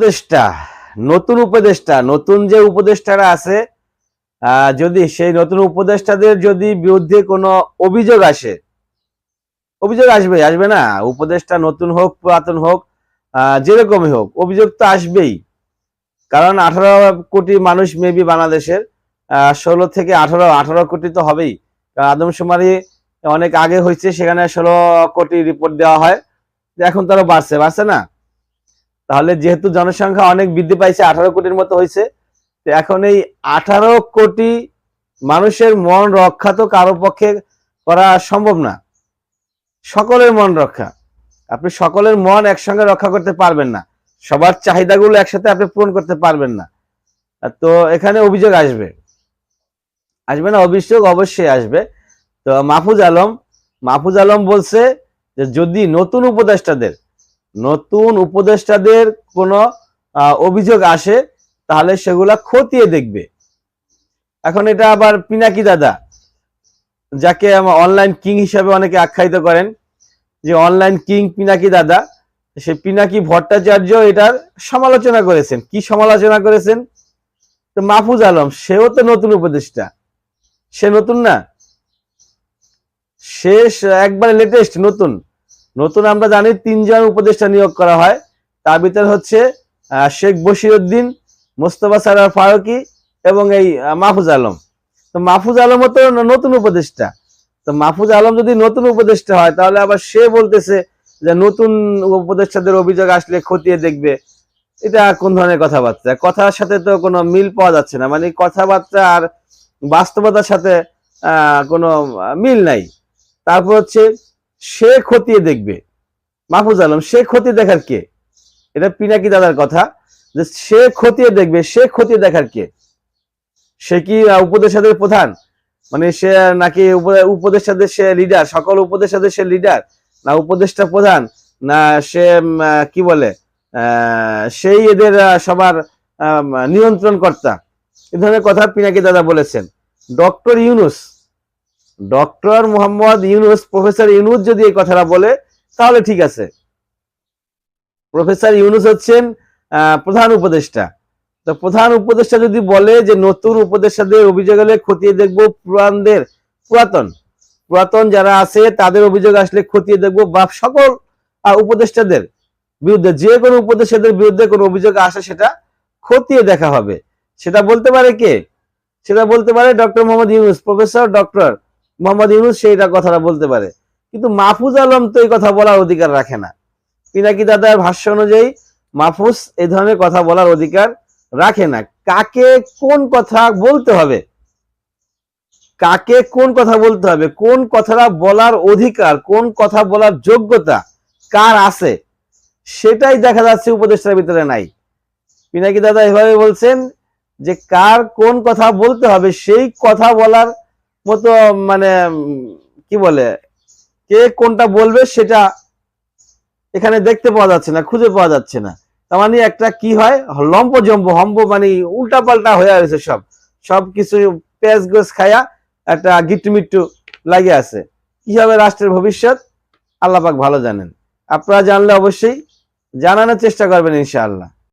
উপদেষ্টা, নতুন উপদেষ্টা, নতুন যে উপদেষ্টারা আছে যদি সেই নতুন উপদেষ্টাদের যদি বিরুদ্ধে কোনো অভিযোগ আসে, অভিযোগ আসবে আসবে না। উপদেষ্টা নতুন হোক, পুরাতন হোক যেরকমই হোক, অভিযোগ তো আসবেই। কারণ আঠারো কোটি মানুষ মেবি বাংলাদেশের ষোলো থেকে আঠারো আঠারো কোটি তো হবেই। কারণ আদমশুমারি অনেক আগে হয়েছে, সেখানে ষোলো কোটি রিপোর্ট দেওয়া হয়। এখন তারা বাড়ছে বাড়ছে না? তাহলে যেহেতু জনসংখ্যা অনেক বৃদ্ধি পাইছে, আঠারো কোটির মতো হয়েছে তো এখন এই আঠারো কোটি মানুষের মন রক্ষা তো কারও পক্ষে করা সম্ভব না। সকলের মন রক্ষা। আপনি সকলের মন একসঙ্গে রক্ষা করতে পারবেন না। সবার চাহিদাগুলো একসাথে আপনি পূরণ করতে পারবেন না। তো এখানে অভিযোগ আসবে। আসবে না? অভিযোগ অবশ্যই আসবে। তো মাহফুজ আলম মাহফুজ আলম বলছে যে যদি নতুন উপদেষ্টাদের নতুন উপদেষ্টাদের কোনো অভিযোগ আসে, তাহলে সেগুলা খতিয়ে দেখবে। এখন এটা আবার পিনাকি দাদা, যাকে অনলাইন কিং হিসাবে অনেকে আখ্যায়িত করেন, যে অনলাইন কিং পিনাকি দাদা, সে পিনাকি ভট্টাচার্য এটার সমালোচনা করেছেন। কি সমালোচনা করেছেন? তো মাহফুজ আলম, সেও তো নতুন উপদেষ্টা। সে নতুন না? শেষ একবারে লেটেস্ট নতুন। নতুন আমরা জানি তিনজন উপদেষ্টা নিয়োগ করা হয়। তার ভিতরে হচ্ছে শেখ বশিরউদ্দিন, মোস্তফা সারার ফারুকি এবং এই মাহফুজ আলম। তো মাহফুজ আলমও তো নতুন উপদেষ্টা। তো মাহফুজ আলম যদি নতুন উপদেষ্টা হয়, তাহলে আবার সে বলতেছে যে নতুন উপদেষ্টাদের অভিযোগ আসলে খতিয়ে দেখবে। এটা কোন ধরনের কথাবার্তা? কথার সাথে তো কোনো মিল পাওয়া যাচ্ছে না। মানে কথাবার্তা আর বাস্তবতার সাথে কোনো মিল নাই। তারপর হচ্ছে সে খতিয়ে দেখবে। মাহফুজ আলম সে খতিয়ে দেখার কে? এটা পিনাকি দাদার কথা যে সে খতিয়ে দেখবে সে খতিয়ে দেখার কে? সে কি আহ, উপদেষ্টাদের প্রধান? মানে সে নাকি উপ- উপদেষ্টাদের সে লিডার সকল উপদেষ্টাদের সে লিডার না উপদেষ্টা প্রধান? না সে কি বলে? সেই এদের সবার নিয়ন্ত্রণ কর্তা এ ধরনের কথা পিনাকি দাদা বলেছেন। Doctor Yunus doctor Mohammad Yunus, professor Yunus যদি এই কথাটা বলে, তাহলে ঠিক আছে। প্রফেসর ইউনুস হচ্ছেন প্রধান উপদেষ্টা। তো প্রধান উপদেষ্টা যদি বলে যে নতুন উপদেষ্টাদের অভিযোগ হলে খতিয়ে দেখব পুরানদের পুরাতন। পুরাতন যারা আছে, তাদের অভিযোগ আসলে খতিয়ে দেখব বা সকল উপদেষ্টাদের বিরুদ্ধে। যে কোনো উপদেষ্টাদের বিরুদ্ধে কোনো অভিযোগ আসে, সেটা খতিয়ে দেখা হবে। সেটা বলতে পারে কে? সেটা বলতে পারে doctor Mohammad Yunus, professor doctor Mohammad Yunus সেইটা কথাটা বলতে পারে। কিন্তু মাহফুজ আলম তো এই কথা বলার অধিকার রাখে না। পিনাকি দাদার ভাষ্য অনুযায়ী মাহফুজ এই ধরনের কথা বলার অধিকার রাখে না। কাকে কোন কথা বলতে হবে? কাকে কোন কথা বলতে হবে? কোন কথাটা বলার অধিকার? কোন কথা বলার যোগ্যতা? কার আছে? সেটাই দেখা যাচ্ছে উপদেষ্টার ভিতরে নাই। পিনাকি দাদা এভাবে বলছেন যে কার কোন কথা বলতে হবে, সেই কথা বলার মতো মানে কি বলে, কে কোনটা বলবে সেটা এখানে দেখতে পাওয়া যাচ্ছে না, খুঁজে পাওয়া যাচ্ছে না। তার মানে একটা কি হয় লম্প জম্প হম্প মানে উল্টা পাল্টা হয়ে আছে সব। সব কিছু পেঁয়াজ গোস খায়া একটা গিট্টু লাগে আছে। কি হবে রাষ্ট্রের ভবিষ্যৎ? আল্লাহ পাক ভালো জানেন। আপনারা জানলে অবশ্যই জানানোর চেষ্টা করবেন ইনশাআল্লাহ।